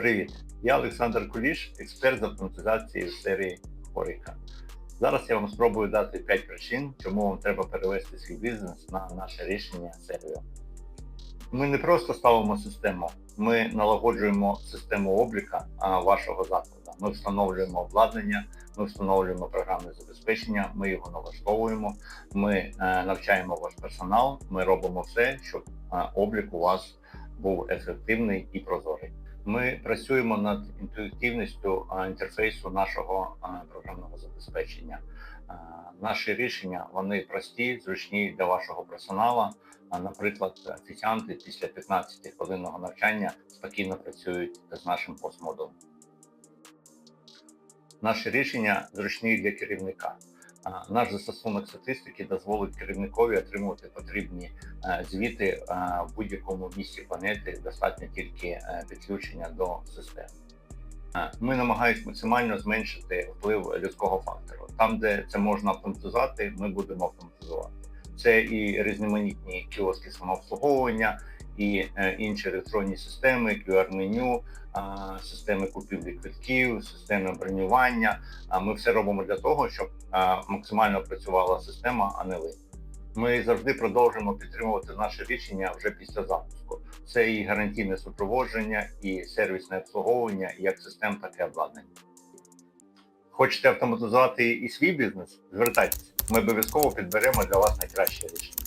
Привіт! Я Олександр Куліш, експерт з автоматизації в сфері Хоріка. Зараз я вам спробую дати 5 причин, чому вам треба перевести свій бізнес на наше рішення сервіо. Ми не просто ставимо систему, ми налагоджуємо систему обліка вашого закладу. Ми встановлюємо обладнання, ми встановлюємо програмне забезпечення, ми його налаштовуємо, ми е, навчаємо ваш персонал, ми робимо все, щоб е, облік у вас був ефективний і прозорий. Ми працюємо над інтуїтивністю інтерфейсу нашого програмного забезпечення. Наші рішення вони прості, зручні для вашого персоналу. Наприклад, офіціанти після 15 хвилинного навчання спокійно працюють з нашим постмодулем. Наші рішення зручні для керівника. Наш застосунок статистики дозволить керівникові отримувати потрібні е, звіти е, в будь-якому місці планети. Достатньо тільки е, підключення до системи. Ми намагаємось максимально зменшити вплив людського фактору. Там, де це можна автоматизувати, ми будемо автоматизувати. Це і різноманітні кіоски самообслуговування, і е, інші електронні системи, QR-меню, системи купівлі квитків, системи бронювання. А Ми все робимо для того, щоб максимально працювала система, а не ви. Ми завжди продовжуємо підтримувати наше рішення вже після запуску. Це і гарантійне супроводження, і сервісне обслуговування, як систем, так і обладнання. Хочете автоматизувати і свій бізнес? Звертайтеся. Ми обов'язково підберемо для вас найкраще рішення.